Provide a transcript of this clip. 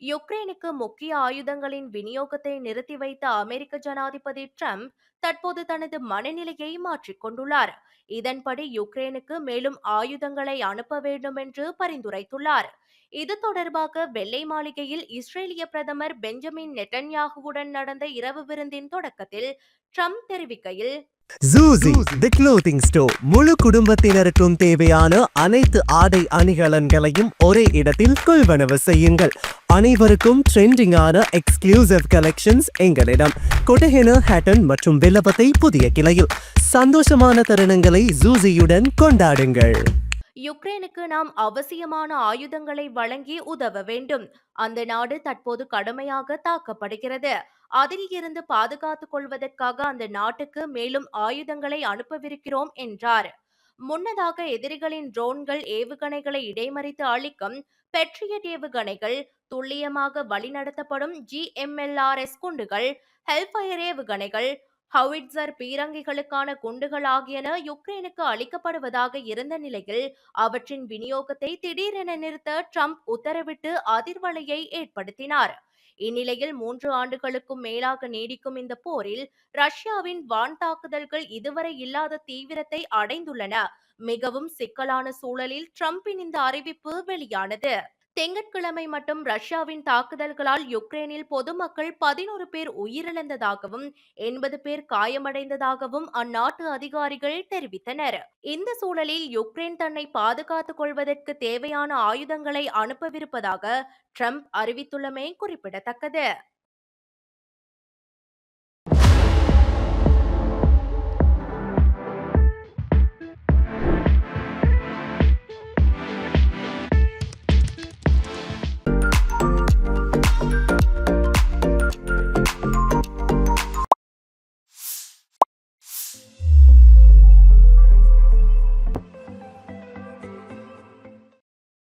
யுக்ரைனுக்கு முக்கிய ஆயுதங்களின் விநியோகத்தை நிறுத்தி வைத்த அமெரிக்க ஜனாதிபதி ட்ரம்ப் தற்போது தனது மனநிலையை மாற்றிக்கொண்டுள்ளார் இதன்படி யுக்ரைனுக்கு மேலும் ஆயுதங்களை அனுப்ப வேண்டும் என்று பரிந்துரைத்துள்ளார். இது தொடர்பாக வெள்ளை மாளிகையில் இஸ்ரேலிய பிரதமர் பெஞ்சமின் நெட்டன்யாகுவுடன் நடந்த இரவு விருந்தின் தொடக்கத்தில் ட்ரம்ப் தெரிவிக்கையில் ஜூசி தி க்ளோத்திங் ஸ்டோர் முழு குடும்பத்தினருக்கும் தேவையான அனைத்து ஆடை அணிகலன்களையும் ஒரே இடத்தில் கொள்வனவு செய்யுங்கள். அனைவருக்கும் ட்ரெண்டிங்கான எக்ஸ்க்ளூசிவ் கலெக்ஷன்ஸ் எங்களிடம். கொட்டஹென ஹேட்டன் மற்றும் வில்லபத்தை புதிய கிளையில். சந்தோஷமான தருணங்களை ஜூசியுடன் கொண்டாடுங்கள். யுக்ரைனுக்கு நாம் அவசியமான ஆயுதங்களை வழங்கி உதவ வேண்டும். அந்த நாடு தற்போது கடுமையாக தாக்கப்படுகிறது. அதில் இருந்து பாதுகாத்துக் கொள்வதற்காக அந்த நாட்டுக்கு மேலும் ஆயுதங்களை அனுப்பவிருக்கிறோம் என்றார். முன்னதாக எதிரிகளின் ட்ரோன்கள் ஏவுகணைகளை இடைமறித்து அளிக்கும் பெட்ரியட் ஏவுகணைகள் துல்லியமாக வழிநடத்தப்படும் ஜிஎம்எல்ஆர்எஸ் குண்டுகள் ஹெல்ஃபயர் ஏவுகணைகள் ஹவிட்சர் பீரங்கிகளுக்கான குண்டுகள் ஆகியன யுக்ரைனுக்கு அளிக்கப்படுவதாக இருந்த நிலையில் அவற்றின் விநியோகத்தை திடீரென நிறுத்த ட்ரம்ப் உத்தரவிட்டு அதிர்வலையை ஏற்படுத்தினார். இந்நிலையில் மூன்று ஆண்டுகளுக்கும் மேலாக நீடிக்கும் இந்த போரில் ரஷ்யாவின் வான் தாக்குதல்கள் இதுவரை இல்லாத தீவிரத்தை அடைந்துள்ளன. மிகவும் சிக்கலான சூழலில் ட்ரம்பின் இந்த அறிவிப்பு வெளியானது. திங்கட்கிழமை மட்டும் ரஷ்யாவின் தாக்குதல்களால் யுக்ரைனில் பொதுமக்கள் பதினோரு பேர் உயிரிழந்ததாகவும் எண்பது பேர் காயமடைந்ததாகவும் அந்நாட்டு அதிகாரிகள் தெரிவித்தனர். இந்த சூழலில் யுக்ரைன் தன்னை பாதுகாத்துக் கொள்வதற்கு தேவையான ஆயுதங்களை அனுப்பவிருப்பதாக ட்ரம்ப் அறிவித்துள்ளமை குறிப்பிடத்தக்கது.